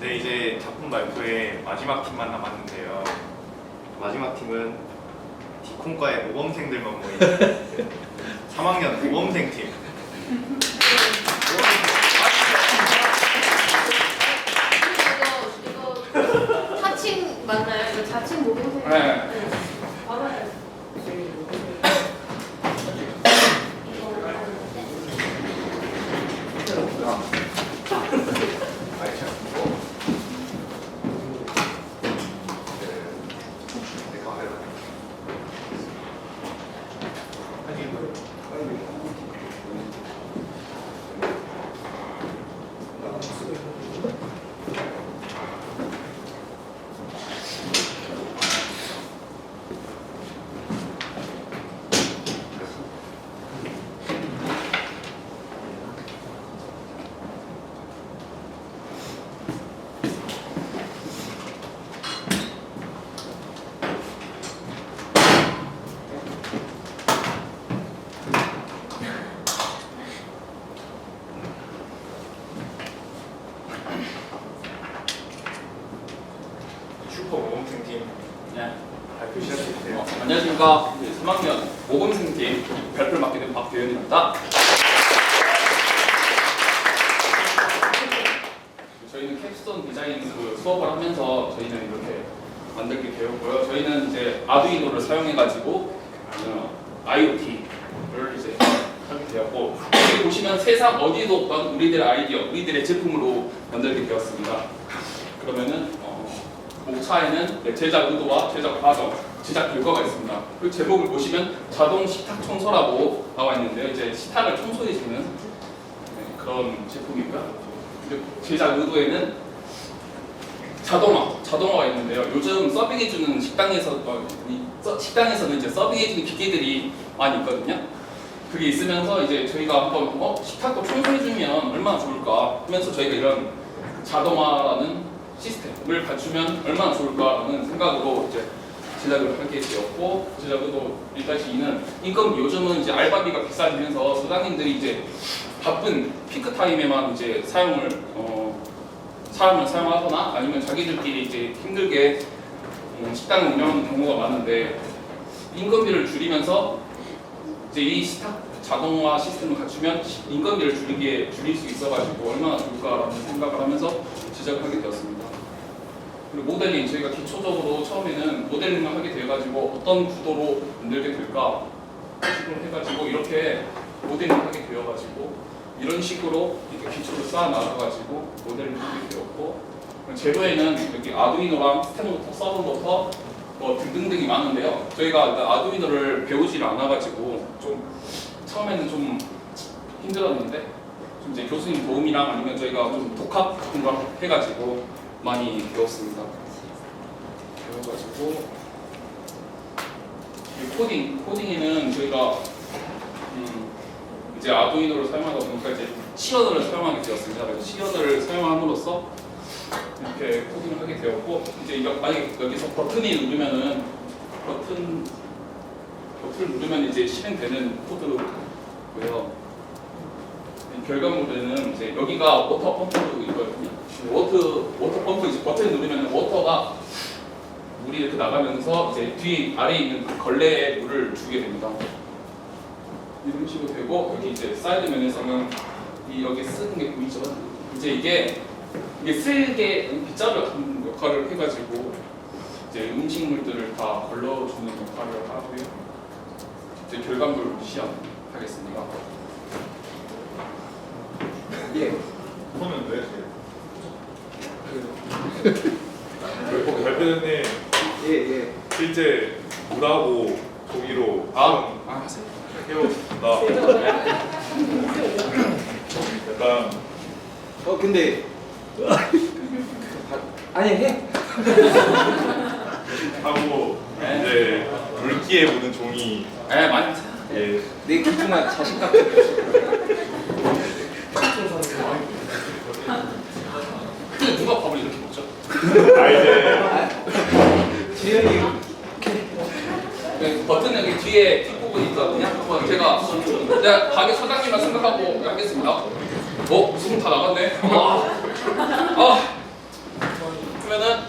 네, 이제 작품 발표의 마지막 팀만 남았는데요. 마지막 팀은 디콘과의 모범생들만 모인 3학년 모범생 팀. 이거 이거 사칭 맞나요? 이거 자칭 모범생. 네. 맞아요. 슈퍼 모범생 팀 네. 발표 시작해주세요. 어, 안녕하십니까. 네, 3학년 모범생팀 발표를 맡게 된 박대현입니다. 저희는 캡스톤 디자인 그 수업을 하면서 저희는 이렇게 만들게 되었고요. 저희는 이제 아두이노를 사용해가지고 어, IoT를 이제 하게 되었고 여기 보시면 세상 어디도 없던 우리들의 아이디어, 우리들의 제품으로 만들게 되었습니다. 그러면은 어, 목차에는 네, 제작 의도와 제작 과정, 제작 결과가 있습니다. 그 제목을 보시면 자동 식탁 청소라고 나와 있는데요. 이제 식탁을 청소해주는 네, 그런 제품이고요. 제작 의도에는 자동화, 자동화가 있는데요. 요즘 서빙해주는 식당에서 어, 식당에서는 이제 서빙해주는 기계들이 많이 있거든요. 그게 있으면서 이제 저희가 한번 어 식탁도 청소해주면 얼마나 좋을까 하면서 저희가 이런 자동화라는 시스템을 갖추면 얼마나 좋을까라는 생각으로 이제 제작을 하게 되었고 제작으로 1-2는 인건비 요즘은 이제 알바비가 비싸지면서 소장님들이 이제 바쁜 피크 타임에만 이제 사용을 어, 사람을 사용하거나 아니면 자기들끼리 이제 힘들게 음, 식당을 운영하는 경우가 많은데 인건비를 줄이면서 이제 이 스탁 자동화 시스템을 갖추면 인건비를 줄이게 줄일 수 있어가지고 얼마나 좋을까라는 생각을 하면서 제작을 하게 되었습니다. 그리고 모델링 저희가 기초적으로 처음에는 모델링을 하게 돼가지고 어떤 구도로 만들게 될까 식으로 해가지고 이렇게 모델링을 하게 되어가지고 이런 식으로 이렇게 기초를 쌓아 나가가지고 모델링을 하게 되었고 재료에는 여기 아두이노랑 스테노부터 서버부터 뭐 등등등이 많은데요. 저희가 일단 아두이노를 배우지를 않아가지고 좀 처음에는 좀 힘들었는데 좀 이제 교수님 도움이랑 아니면 저희가 좀 독학 같은 걸 해가지고 많이 배웠습니다. 배워가지고 이 코딩 코딩에는 저희가 음 이제 아두이노를 사용하다 보니까 이제 시어너를 사용하게 되었습니다. 그래서 시어너를 사용함으로써 이렇게 코딩을 하게 되었고 이제 만약에 여기서 버튼이 누르면은 버튼 버튼을 누르면 이제 실행되는 코드고요. 이 결과물에는 이제 여기가 워터 펌프 이거든요. 워터 워터 펌프 이제 버튼을 누르면 워터가 물이 이렇게 나가면서 이제 뒤 아래에 있는 그 걸레에 물을 주게 됩니다. 이런 식으로 되고 여기 이제 사이드 면에서는 이 여기 쓰는 게 보이죠? 이제 이게 이게 쓸개 빗자루 같은 역할을 해가지고 이제 음식물들을 다 걸러주는 역할을 하고요. 이제 결과물 시험하겠습니다. 예. 손은 왜? 그 발표자님 예, 예. 실제 물하고 종이로 아, 아 하세요. 해오셨다. 약간 어, 근데 아니 해. 하고 네. 이제 물기에 묻은 종이 네 많이 예. 내 귀중한 자신감. 근데 누가 밥을 이렇게 먹죠? 아 이제 지현이 네, 버튼 여기 뒤에 뒷부분이 있거든요. 한번 제가 제가 가게 사장님이라 생각하고 하겠습니다. 어? 수금 다 나갔네. 아, 아. 그러면은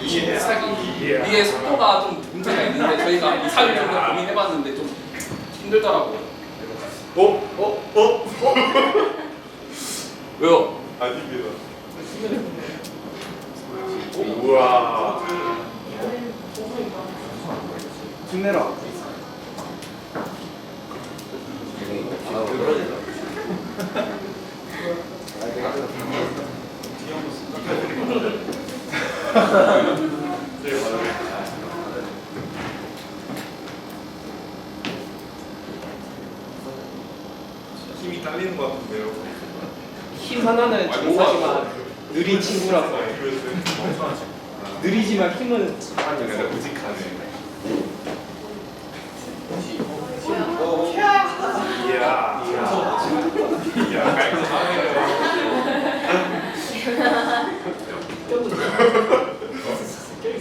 이 사기 이게 속도가 좀 문제가 있는데 저희가 이 사기 좀 고민해봤는데 좀 힘들더라고요. 어? 어? 어? 왜요? 아닙니다. 우와. 힘내라. 네, 맞아요. 힘이 딸리는 것 같은데요. 힘 하나는 장사지만 느린 친구라서 느리지만 힘은 약간 우직하네. 이야. 이야. 깔끔하네요.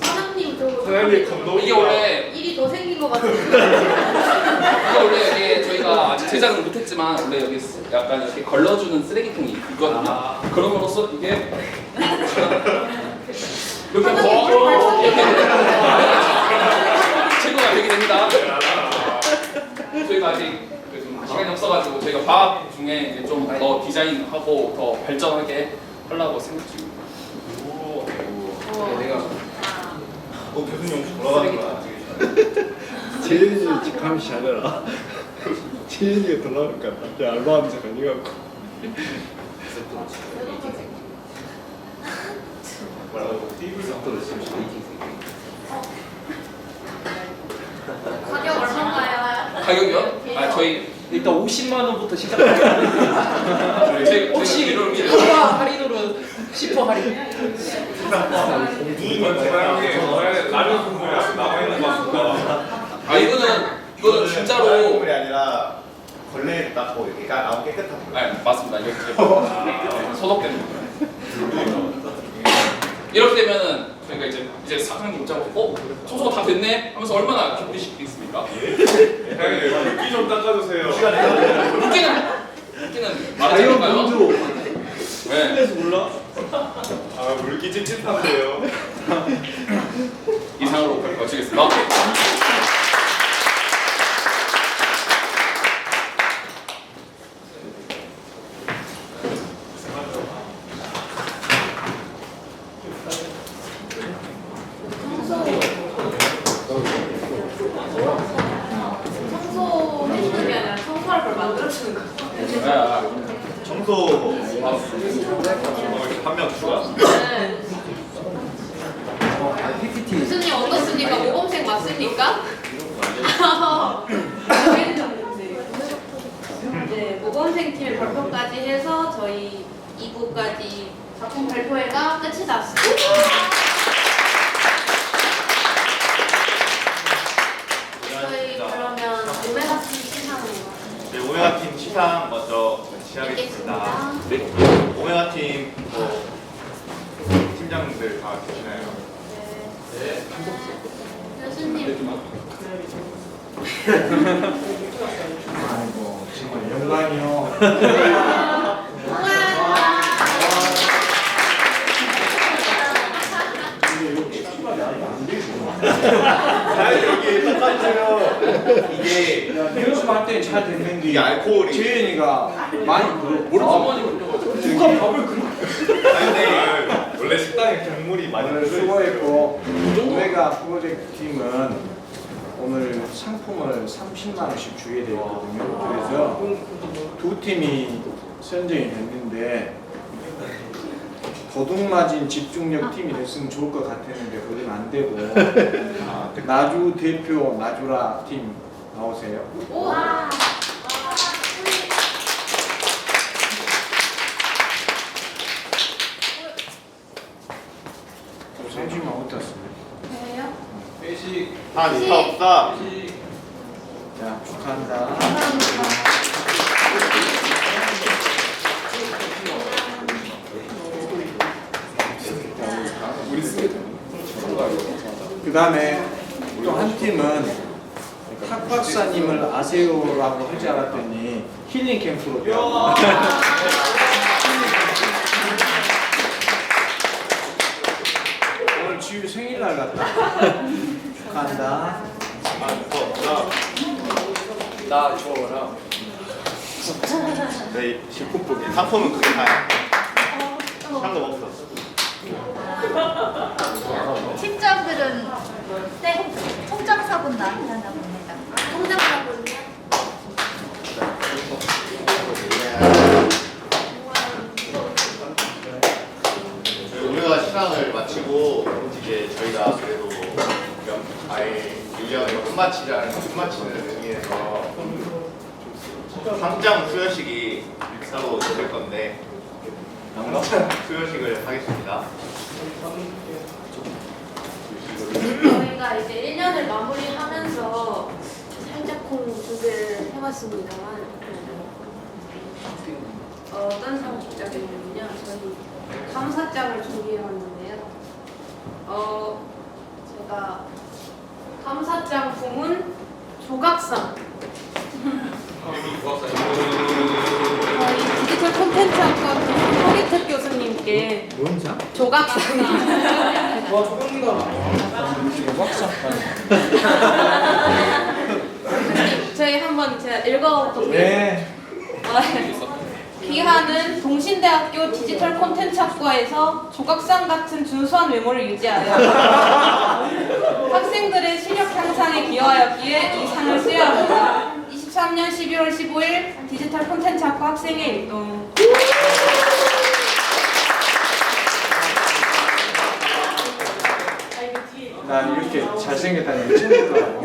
사장님 저거 사장님 감독. 이게 원래 일이 더 생긴 것 같아요. 이게 원래 이게 저희가 아직 제작은 못했지만 원래 여기 쓰- 약간 이렇게 걸러주는 쓰레기통이 있거든요. 그럼으로써 이게 이렇게 거- 좀 이렇게 발전해요. 제거가 되게 됩니다. 저희가 아직 좀 시간이 없어가지고 저희가 과학 중에 이제 좀 더 디자인하고 더 발전하게 하려고 생각 중입니다. 내가 어, 교수님 혹시 돌아가는 거 아직 재현이 직함이 잘해라. 재현이가 더 나을 것 같다. 내 알바하면서 다니갖고. 뭐라고? 가격 얼마인가요? 가격이요? 아 저희 일단 50만 원부터 시작합니다. 저희 혹시 추가 할인으로 10% 할인. 이건 사장님 라면 국물이 남아있는 것 같습니다. 아 이거는 이거는 진짜로 국물이 아니라 걸레를 닦고 이렇게 까- 나무 깨끗한 물. 네 맞습니다. 이거 소독되는 거예요. 이렇게 되면은 저희가 이제 이제 사장님 입장으로 어 청소가 다 됐네 하면서 얼마나 기쁘시겠습니까? 사장님 물기 좀 닦아주세요. 웃기는 웃기는 말하지 않을까요? 네. 그래서 몰라? 아 물기 찝찝한데요. 이상으로 마치겠습니다. 청소 해주는 게 아니라 청소할 네. 청소 한명 추가. 교수님 어떻습니까? 모범생 맞습니까? 네, 모범생 팀의 발표까지 해서 저희 2부까지 작품 발표회가 끝이 났습니다. 저희 그러면 오메가 팀 시상으로 네, 오메가 팀 시상 먼저 시작하겠습니다. 있겠습니다. 오메가 팀 뭐, 팀장님들 다 계시나요? 네. 교수님. 아이고, 정말 영광이요. 우와. 아 여기 똑같아요. 이게 연습할 때잘 됐는데 이게 알코올이. 재현이가 많이 그 모르 어머니 불러가지고 누가 밥을 그렇게 아니 근데 원래 식당에 국물이 많이 오늘 들어있어요. 수고했고 오메가 프로젝트 팀은 오늘 상품을 30만 원씩 주게 되거든요. 그래서 두 팀이 선정이 됐는데 거둥맞은 집중력 팀이 됐으면 좋을 것 같았는데 그건 안 되고 아, 아 나주 대표 나주라 팀 나오세요. 우와. 잠시만 어디다 쓰요 회식 아, 다 스타 없다. 자 축하한다. 그 다음에 또 한 팀은 탁 박사님을 아세요라고 할 줄 알았더니 힐링 캠프로 또 오늘 지유 생일날 같다. 축하한다. 아. 나 줘라. 네 실품포기. 상품은 그게 다야. 상금 없어. 팀장들은 네, 통장 나한테 하나 봅니다. 통장 사고는요? 우리가 시간을 마치고 이제 저희가 그래도 명- 아예 유령을 끝마치자 끝마치는 의미에서 상장 수여식이 따로 있을 건데 수여식을 하겠습니다. 저희가 이제 1년을 마무리하면서 살짝콩 준비를 해봤습니다만 어, 어떤 상장이냐면요. 저희 감사장을 준비해봤는데요. 어, 제가 감사장 부문 조각상. 저희 디지털 콘텐츠 학과 허기택 교수님께 뭔상? 조각상 와 조경미가 저희 한번 제가 읽어볼게요 네. 기하는 동신대학교 디지털 콘텐츠 학과에서 조각상 같은 준수한 외모를 유지하여 학생들의 실력 향상에 기여하였기에 이 상을 수여합니다. 23년 11월 15일 디지털 콘텐츠 학과 학생의 일동. 난 이렇게 잘생겼다는 처음 보더라고.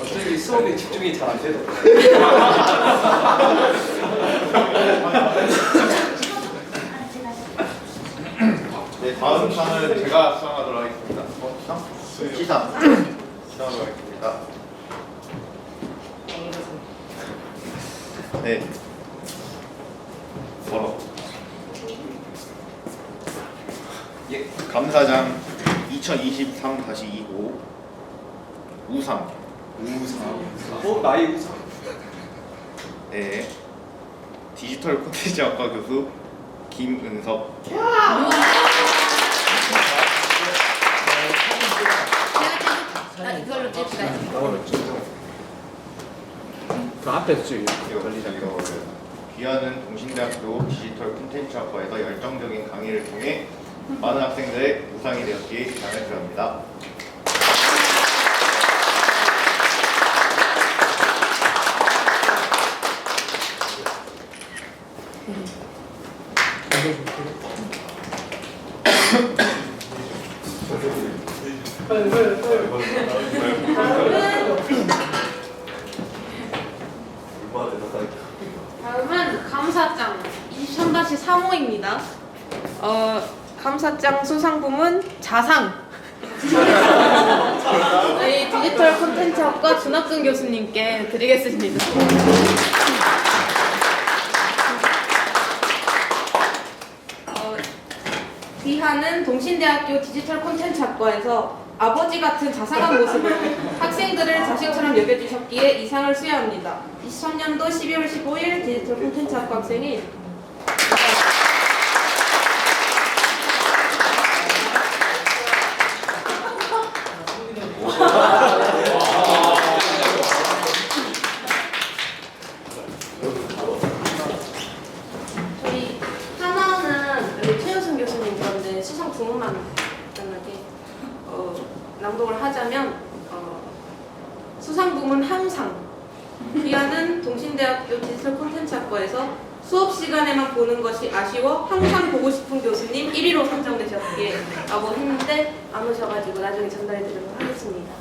어차피 수업에 집중이 잘 안 되더라고. 네 다음 상은 제가 수상하도록 하겠습니다. 어, 상? 시상. 시상하도록 하겠습니다. 네. 뭐라? 예, 감사장 2023-25 우상. 우상. 어 나이 우상. 네. 디지털 콘텐츠학과 교수 김은석. 아, 이걸로 찍을까요? 그 앞에서 찍 이거 귀하는 동신대학교 디지털 콘텐츠학과에서 열정적인 강의를 통해 많은 학생들의 우상이 되었기에 기장을 드립니다. 다음은 감사장 23-35입니다. 어, 감사장 수상 부문 자상. 저희 디지털 콘텐츠학과 준학근 교수님께 드리겠습니다. 어, 귀하는 동신대학교 디지털 콘텐츠학과에서 아버지 같은 자상한 모습을 학생들을 자식처럼 여겨주셨기에 이 상을 수여합니다. 23년도 12월 15일 디지털 콘텐츠학과 학생이 저희 하나는 여기 최효승 교수님 그런데 수상 부문만 간단하게 어, 낭독을 하자면 어, 수상 부문 항상 귀하는 동신대학교 디지털 콘텐츠학과에서 수업 시간에만 보는 것이 아쉬워 항상 보고 싶은 교수님 1위로 선정되셨기에 라고 했는데 안 오셔가지고 나중에 전달해 드리도록 하겠습니다.